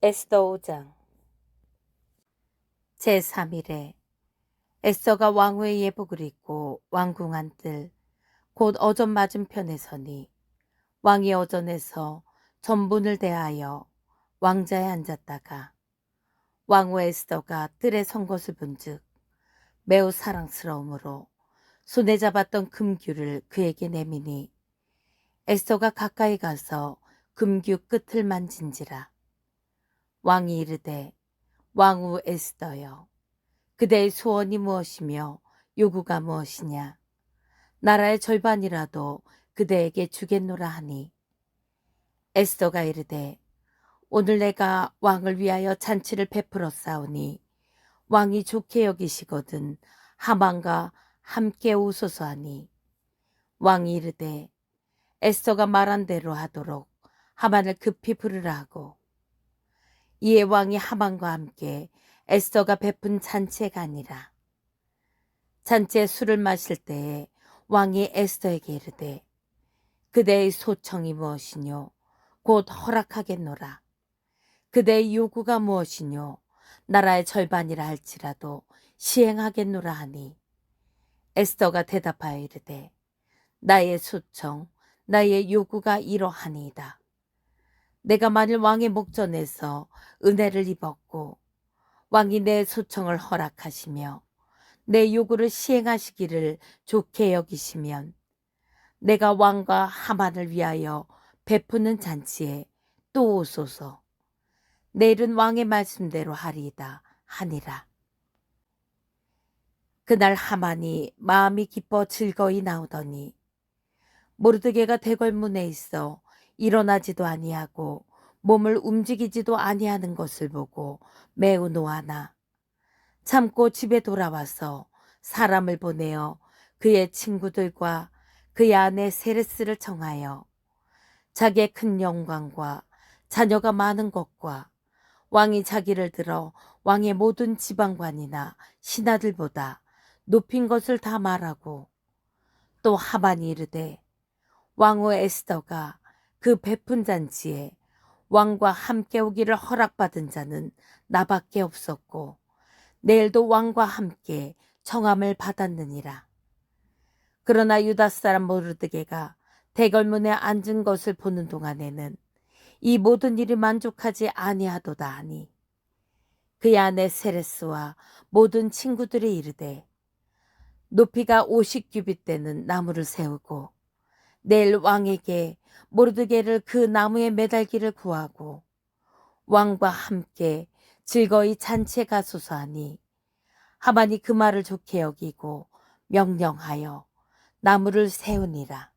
에스더 5장. 제3일에 에스더가 왕후의 예복을 입고 왕궁 안뜰 곧 어전 맞은편에 서니 왕이 어전에서 전분을 대하여 왕자에 앉았다가 왕후 에스더가 뜰에 선 것을 본즉 매우 사랑스러움으로 손에 잡았던 금규를 그에게 내미니 에스더가 가까이 가서 금규 끝을 만진지라 왕이 이르되 왕후 에스더여 그대의 소원이 무엇이며 요구가 무엇이냐? 나라의 절반이라도 그대에게 주겠노라 하니. 에스더가 이르되 오늘 내가 왕을 위하여 잔치를 베풀어 싸우니 왕이 좋게 여기시거든 하만과 함께 오소서 하니. 왕이 이르되 에스더가 말한 대로 하도록 하만을 급히 부르라 하고 이에 왕이 하만과 함께 에스더가 베푼 잔치가 아니라 잔치에 술을 마실 때에 왕이 에스더에게 이르되 그대의 소청이 무엇이뇨? 곧 허락하겠노라. 그대의 요구가 무엇이뇨? 나라의 절반이라 할지라도 시행하겠노라 하니 에스더가 대답하여 이르되 나의 소청 나의 요구가 이러하니이다 내가 만일 왕의 목전에서 은혜를 입었고 왕이 내 소청을 허락하시며 내 요구를 시행하시기를 좋게 여기시면 내가 왕과 하만을 위하여 베푸는 잔치에 또 오소서. 내일은 왕의 말씀대로 하리이다 하니라. 그날 하만이 마음이 기뻐 즐거이 나오더니 모르드게가 대궐문에 있어 일어나지도 아니하고 몸을 움직이지도 아니하는 것을 보고 매우 노하나 참고 집에 돌아와서 사람을 보내어 그의 친구들과 그의 아내 세레스를 청하여 자기의 큰 영광과 자녀가 많은 것과 왕이 자기를 들어 왕의 모든 지방관이나 신하들보다 높인 것을 다 말하고 또 하만이 이르되 왕후 에스더가 그 베푼 잔치에 왕과 함께 오기를 허락받은 자는 나밖에 없었고 내일도 왕과 함께 청함을 받았느니라. 그러나 유다 사람 모르드게가 대궐문에 앉은 것을 보는 동안에는 이 모든 일이 만족하지 아니하도다 하니 그의 아내 세레스와 모든 친구들이 이르되 높이가 50규빗 되는 나무를 세우고 내일 왕에게 모르드게를 그 나무에 매달기를 구하고 왕과 함께 즐거이 잔치에 가소서 하니 하만이 그 말을 좋게 여기고 명령하여 나무를 세우니라.